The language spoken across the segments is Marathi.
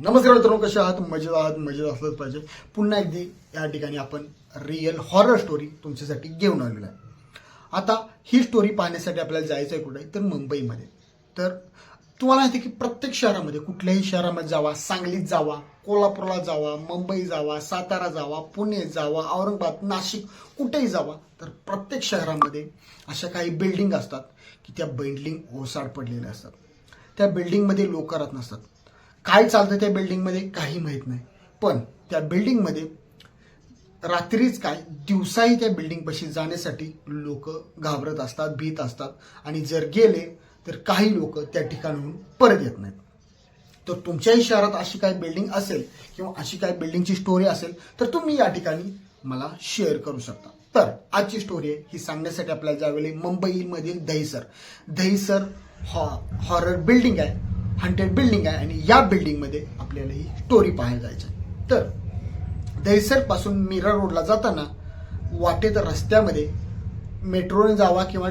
नमस्कार मित्रांनो कसे आहात? मजेत आहात? मजेत असलंच पाहिजे. पुन्हा एकदा या ठिकाणी आपण रिअल हॉरर स्टोरी तुमच्यासाठी घेऊन आलेलो आहे. आता ही स्टोरी पाहण्यासाठी आपल्याला जायचं आहे कुठे? तर मुंबईमध्ये. तर तुम्हाला माहिती की प्रत्येक शहरामध्ये कुठल्याही शहरामध्ये जावा सांगलीत जावा कोल्हापूरला जावा मुंबई जावा सातारा जावा पुणे जावा औरंगाबाद नाशिक कुठेही जावा तर प्रत्येक शहरामध्ये अशा काही बिल्डिंग असतात की त्या बिल्डिंग ओसाड पडलेल्या असतात. त्या बिल्डिंगमध्ये लोक राहत नसतात. काय चालतं त्या बिल्डिंगमध्ये काही माहीत नाही. पण त्या बिल्डिंगमध्ये रात्रीच काय दिवसाही त्या बिल्डिंगपाशी जाण्यासाठी लोक घाबरत असतात भीत असतात. आणि जर गेले तर काही लोक त्या ठिकाणाहून परत येत नाहीत. तर तुमच्याही शहरात अशी काही बिल्डिंग असेल किंवा अशी काही बिल्डिंगची स्टोरी असेल तर तुम्ही या ठिकाणी मला शेअर करू शकता. तर आजची स्टोरी आहे ही सांगण्यासाठी आपल्याला ज्यावेळी मुंबईमधील दहीसर. दहीसर हॉ हॉरर बिल्डिंग आहे. हंटेड बिल्डिंग आहे आणि या बिल्डिंगमध्ये आपल्याला ही स्टोरी पाहायला जायचं आहे. तर दहिसरपासून मीरा रोडला जाताना वाटेत रस्त्यामध्ये मेट्रोने जावा किंवा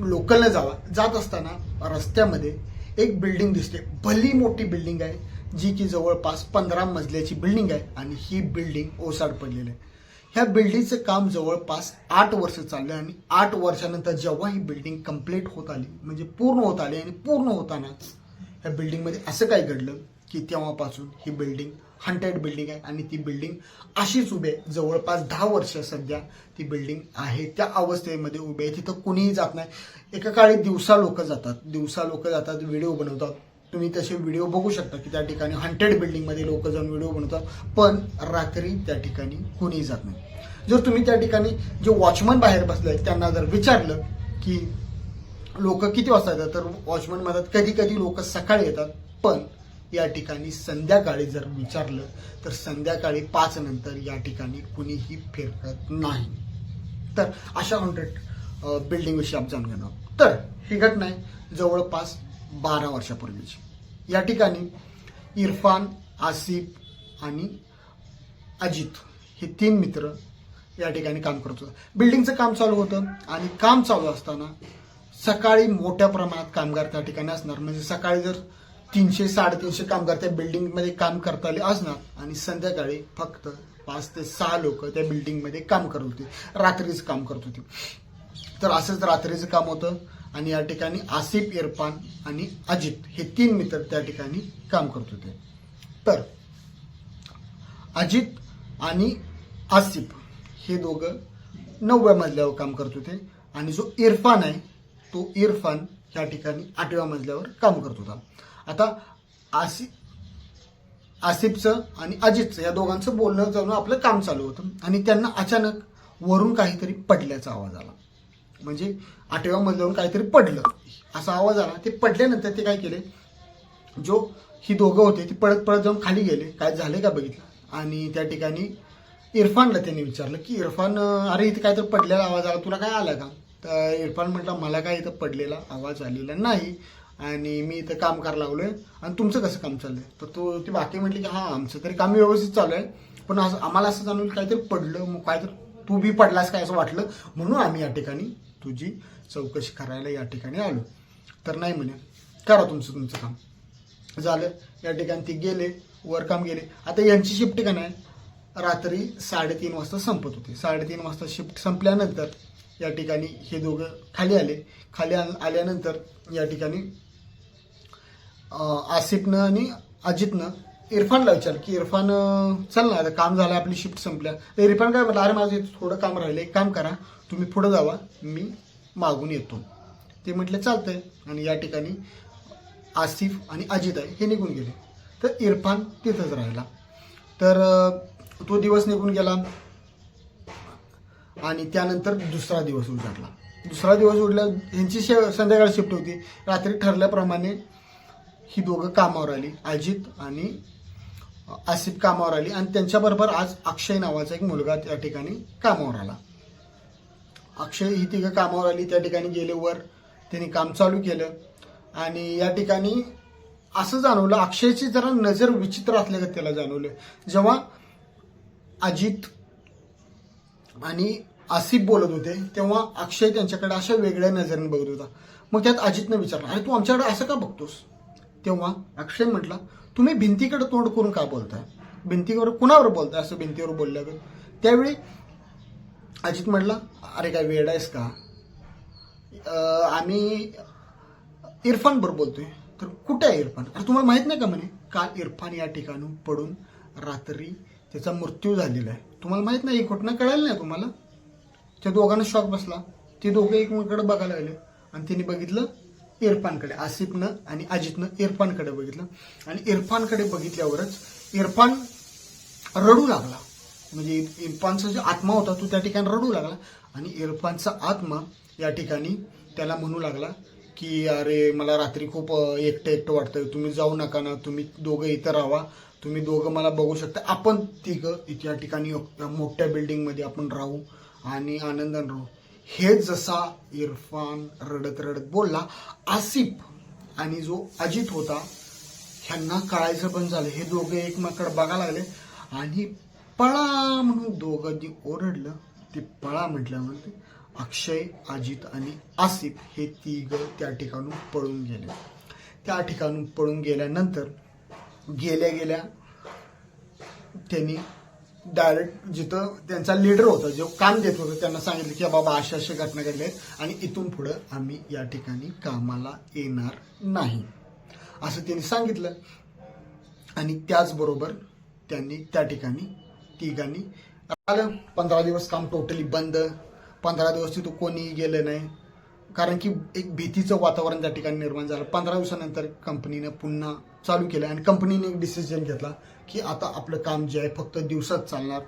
लोकलने जावा जात असताना रस्त्यामध्ये एक बिल्डिंग दिसते भली मोठी बिल्डिंग आहे जी की जवळपास पंधरा मजल्याची बिल्डिंग आहे आणि ही बिल्डिंग ओसाड पडलेली आहे ह्या बिल्डिंगचं काम जवळपास आठ वर्ष चाललं आणि आठ वर्षानंतर जेव्हा ही बिल्डिंग कंप्लीट होत आली म्हणजे पूर्ण होत आली आणि पूर्ण होतानाच ह्या बिल्डिंगमध्ये असं काय घडलं की तेव्हापासून ही बिल्डिंग हंटेड बिल्डिंग आहे आणि ती बिल्डिंग अशीच उभी आहे. जवळपास दहा वर्ष सध्या ती बिल्डिंग आहे. त्या अवस्थेमध्ये उभी आहे. तिथं कुणीही जात नाही. एका काळी दिवसा लोक जातात. दिवसा लोक जातात व्हिडिओ बनवतात. तुम्ही तसे व्हिडिओ बघू शकता की त्या ठिकाणी हंटेड बिल्डिंगमध्ये लोक जाऊन व्हिडिओ बनवतात. पण रात्री त्या ठिकाणी कुणीही जात नाही. जर तुम्ही त्या ठिकाणी जे वॉचमन बाहेर बसले आहेत, त्यांना जर विचारलं की लोक किती वाजता येतात? तर वॉचमन म्हणतात कधी कधी लोक सकाळी येतात. पण या ठिकाणी संध्याकाळी जर विचारलं तर संध्याकाळी पाच नंतर या ठिकाणी कुणीही फिरकत नाही. तर अशा हॉन्टेड बिल्डिंग विषयी आपण जाणून घेणार तर ही घटना आहे जवळपास बारा वर्षापूर्वीची. या ठिकाणी इरफान आसिफ आणि अजित हे तीन मित्र या ठिकाणी काम करत होतं. बिल्डिंगचं काम चालू होतं आणि काम चालू असताना सकाळी मोठ्या प्रमाणात कामगार त्या ठिकाणी असणार. म्हणजे सकाळी जर तीनशे साडेतीनशे कामगार त्या बिल्डिंगमध्ये काम करता आले असणार आणि संध्याकाळी फक्त पाच ते सहा लोक त्या बिल्डिंगमध्ये काम करत होते. रात्रीच काम करत होते. तर असंच रात्रीचं काम होतं आणि या ठिकाणी आसिफ इरफान आणि अजित हे तीन मित्र त्या ठिकाणी काम करत होते. तर अजित आणि आसिफ हे दोघं नवव्या मजल्यावर काम करत होते आणि जो इरफान आहे तो इरफान ह्या ठिकाणी आठव्या मजल्यावर काम करत होता. आता आसिफ आसिफचं आणि अजितचं या दोघांचं बोलणं जाऊन आपलं काम चालू होतं आणि त्यांना अचानक वरून काहीतरी पडल्याचा आवाज आला. म्हणजे आठव्या मजल्यावरून काहीतरी पडलं. असा आवाज आला. ते पडल्यानंतर ते काय केले? जो ही दोघं होते ती पळत पळत जाऊन खाली गेले. काय झाले का बघितलं? आणि त्या ठिकाणी इरफानला त्यांनी विचारलं की इरफान अरे इथे काहीतरी पडलेला आवाज आला. तुला काय आला का? तर इरफान म्हटला मला काय इथं पडलेला आवाज आलेला नाही आणि मी इथं काम करायला आहे आणि तुमचं कसं काम चाललं आहे तर तो ती बाकी म्हटली की हां आमचं तरी काम व्यवस्थित चालू आहे पण असं आम्हाला असं जाणून काहीतरी पडलं मग काहीतरी तू बी पडलास काय असं वाटलं? म्हणून आम्ही या ठिकाणी तुझी चौकशी करायला या ठिकाणी आलो. तर नाही म्हणे करा तुमचं तुमचं काम. झालं. या ठिकाणी ते गेले वर काम गेले. आता यांची शिफ्ट का नाही? रात्री साडेतीन वाजता संपत होती. साडेतीन वाजता शिफ्ट संपल्यानंतर या ठिकाणी हे दोघं खाली आले. खाली आल्यानंतर या ठिकाणी आसिफनं आणि अजितनं इरफानला विचार की इरफान चल ना आता काम झालं आपली शिफ्ट संपल्या. तर इरफान काय म्हटलं अरे माझं थोडं काम राहिलं एक काम करा तुम्ही पुढं जावा मी मागून येतो. ते म्हटलं चालतंय. आणि या ठिकाणी आसिफ आणि अजित आहे हे निघून गेले. तर इरफान तिथंच राहिला. तर तो दिवस निघून गेला. आणि त्यानंतर दुसरा दिवस उजाडला. दुसरा दिवस उडला ह्यांची शे संध्याकाळ शिफ्ट होती. रात्री ठरल्याप्रमाणे ही दोघं कामावर आली अजित आणि आसिफ कामावर आली. आणि त्यांच्याबरोबर आज अक्षय नावाचा एक मुलगा त्या ठिकाणी कामावर आला. अक्षय ही तिघं कामावर आली त्या ठिकाणी गेले वर. त्यांनी काम चालू केलं. आणि या ठिकाणी असं जाणवलं अक्षयची जरा नजर विचित्र असल्यागत त्याला जाणवलं. जेव्हा अजित आणि आसिफ बोलत होते तेव्हा अक्षय त्यांच्याकडे अशा वेगळ्या नजरेने बघत होता. मग त्यात अजितनं विचारलं अरे तू आमच्याकडे असं का बघतोस? तेव्हा अक्षय म्हटला तुम्ही भिंतीकडे तोंड करून का बोलताय? भिंतीवर कुणावर बोलताय असं भिंतीवर बोलल्यावर? त्यावेळी अजित म्हटला अरे काय वेळ आहेस का? आम्ही इरफान बोलतोय. तर कुठे आहे इरफान? अरे तुम्हाला माहीत नाही का म्हणे? काल इरफान या ठिकाणून पडून रात्री त्याचा मृत्यू झालेला आहे. तुम्हाला माहीत नाही ही घटना कळाली नाही तुम्हाला? त्या दोघांना शॉक बसला. ते दोघं एकमेकडे बघायला आले आणि त्यांनी बघितलं इरफानकडे आसिफनं आणि अजितनं इरफानकडे बघितलं. आणि इरफानकडे बघितल्यावरच इरफान रडू लागला. म्हणजे इरफानचा जो आत्मा होता तो त्या ठिकाणी रडू लागला. आणि इरफानचा आत्मा या ठिकाणी त्याला म्हणू लागला की अरे मला रात्री खूप एकटं एकटं वाटतं तुम्ही जाऊ नका ना. तुम्ही दोघं इथं राहा. तुम्ही दोघं मला बघू शकता. आपण तिघं इथे या ठिकाणी मोठ्या बिल्डिंगमध्ये आपण राहू आणि आनंदाने राहू. हे जसा इरफान रडत रडत बोलला आसिफ आणि जो अजित होता ह्यांना कळायचं पण झालं. हे दोघे एकमेकडे बघायला लागले आणि पळा म्हणून दोघं जे ओरडलं ते पळा म्हटल्यावर अक्षय अजित आणि आसिफ हे तिघं त्या ठिकाणून पळून गेले. त्या ठिकाणून पळून गेल्यानंतर गेल्या गेल्या त्यांनी डायरेक्ट जिथं त्यांचा लीडर होता जो काम देत होता त्यांना सांगितलं की बाबा अशा अशा घटना घडल्या आहेत आणि इथून पुढं आम्ही या ठिकाणी कामाला येणार नाही. असं त्यांनी सांगितलं. आणि त्याचबरोबर त्यांनी त्या ठिकाणी तिघांनी आलं पंधरा दिवस काम टोटली बंद. पंधरा दिवस तिथं कोणीही गेलं नाही. कारण की एक भीतीचं वातावरण त्या ठिकाणी निर्माण झालं. पंधरा दिवसानंतर कंपनीनं पुन्हा चालू केलं आणि कंपनीने एक डिसिजन घेतला की आता आपलं काम जे आहे फक्त दिवसात चालणार.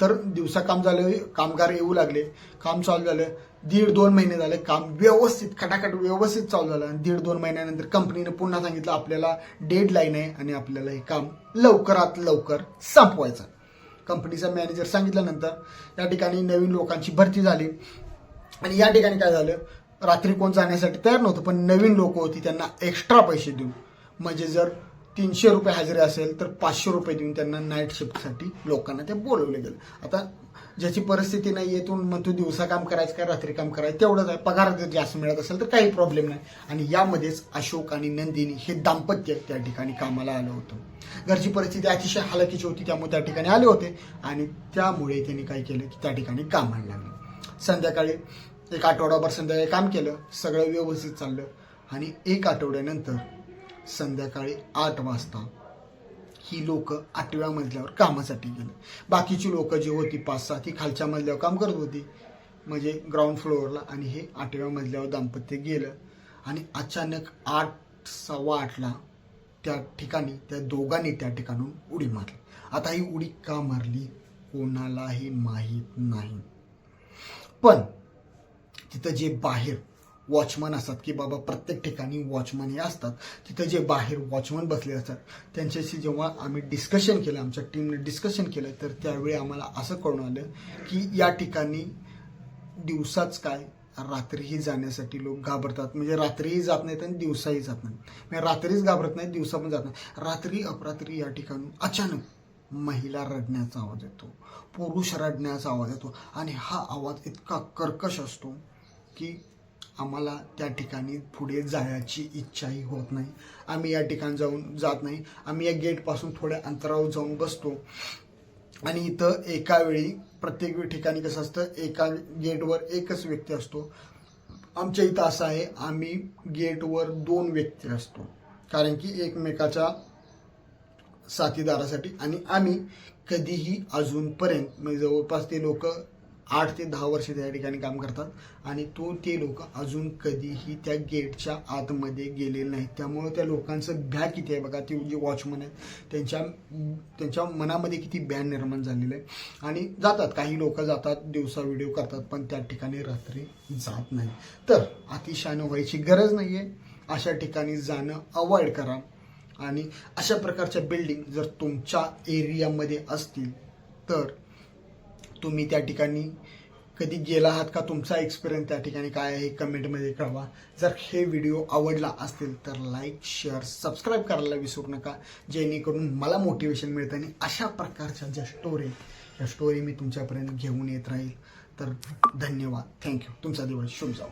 तर दिवसा काम झालं कामगार येऊ लागले काम चालू झालं दीड दोन महिने झाले काम व्यवस्थित खटाखट व्यवस्थित चालू झालं आणि दीड दोन महिन्यानंतर कंपनीने पुन्हा सांगितलं आपल्याला डेड लाईन आहे आणि आपल्याला हे काम लवकरात लवकर संपवायचं. कंपनीचा मॅनेजर सांगितल्यानंतर या ठिकाणी नवीन लोकांची भरती झाली. आणि या ठिकाणी काय झालं? रात्री कोण जाण्यासाठी तयार नव्हतं पण नवीन लोक होती त्यांना एक्स्ट्रा पैसे देऊन. म्हणजे जर तीनशे रुपये हजेरी असेल तर पाचशे रुपये देऊन त्यांना नाईट शिफ्टसाठी लोकांना ते बोलवले गेलं. आता ज्याची परिस्थिती नाही येतून मग तू दिवसा काम करायचं का रात्री काम करायचं? तेवढंच आहे. पगार जर जास्त मिळत असेल तर काही प्रॉब्लेम नाही. आणि यामध्येच अशोक आणि नंदिनी हे दाम्पत्य त्या ठिकाणी कामाला आलं होतं. घरची परिस्थिती अतिशय हालाकीची होती त्यामुळे त्या ठिकाणी आले होते. आणि त्यामुळे त्यांनी काय केलं की त्या ठिकाणी कामाला लागलं. संध्याकाळी एक आठवडाभर संध्याकाळी काम केलं सगळं व्यवस्थित चाललं. आणि एक आठवड्यानंतर संध्याकाळी आठ वाजता ही लोक आठव्या मजल्यावर कामासाठी गेले. बाकीची लोक जी होती पाच सहा ती खालच्या मजल्यावर काम करत होती. म्हणजे ग्राउंड फ्लोअरला आणि हे आठव्या मजल्यावर दाम्पत्य गेलं. आणि अचानक आठ सव्वा आठला त्या ठिकाणी त्या दोघांनी त्या ठिकाणून उडी मारली. आता ही उडी का मारली? कोणालाही माहीत नाही. पण तिथं जे बाहेर वॉचमन असतात की बाबा प्रत्येक ठिकाणी वॉचमन हे असतात तिथं जे बाहेर वॉचमन बसले असतात त्यांच्याशी जेव्हा आम्ही डिस्कशन केलं आमच्या टीमने डिस्कशन केलं तर त्यावेळी आम्हाला असं कळून आलं की या ठिकाणी दिवसाच काय रात्रीही जाण्यासाठी लोक घाबरतात. म्हणजे रात्रीही जात नाहीत आणि दिवसाही जात नाहीत. म्हणजे रात्रीच घाबरत नाहीत दिवसा पण जात नाही रात्री अपरात्री या ठिकाणी अचानक महिला रडण्याचा आवाज येतो पुरुष रडण्याचा आवाज येतो आणि हा आवाज इतका कर्कश असतो की आम्हाला त्या ठिकाणी पुढे जायची इच्छाही होत नाही. आम्ही या ठिकाणी जाऊन जात नाही. आम्ही या गेटपासून थोड्या अंतरावर जाऊन बसतो. आणि इथं एका वेळी प्रत्येक ठिकाणी कसं असतं एका गेटवर एकच व्यक्ती असतो. आमच्या इथं असं आहे आम्ही गेटवर दोन व्यक्ती असतो. कारण की एकमेकाच्या साथीदारासाठी आणि आम्ही कधीही अजूनपर्यंत म्हणजे जवळपास ते लोक आठ ते दहा वर्ष त्या ठिकाणी काम करतात. आणि तो ते लोक अजून कधीही त्या गेटच्या आतमध्ये गेलेले नाहीत. त्यामुळे त्या लोकांचं भ्या किती आहे बघा ते जे वॉचमन आहेत त्यांच्या त्यांच्या मनामध्ये किती भ्या निर्माण झालेलं आहे आणि जातात काही लोक जातात दिवसा व्हिडिओ करतात पण त्या ठिकाणी रात्री जात नाही तर अतिशहाणं व्हायची गरज नाही आहे अशा ठिकाणी जाणं अवॉइड करा. आणि अशा प्रकारच्या बिल्डिंग जर तुमच्या एरियामध्ये असतील तर तुम्ही त्या ठिकाणी कधी गेला आहात का? तुमचा एक्सपिरियन्स त्या ठिकाणी काय आहे कमेंटमध्ये कळवा. जर हे व्हिडिओ आवडला असतील तर लाईक शेअर सबस्क्राईब करायला विसरू नका. जेणेकरून मला मोटिवेशन मिळतं आणि अशा प्रकारच्या ज्या स्टोरी या स्टोरी मी तुमच्यापर्यंत घेऊन येत राहील. तर धन्यवाद. थँक्यू तुमचा दिवस शुभ जाऊ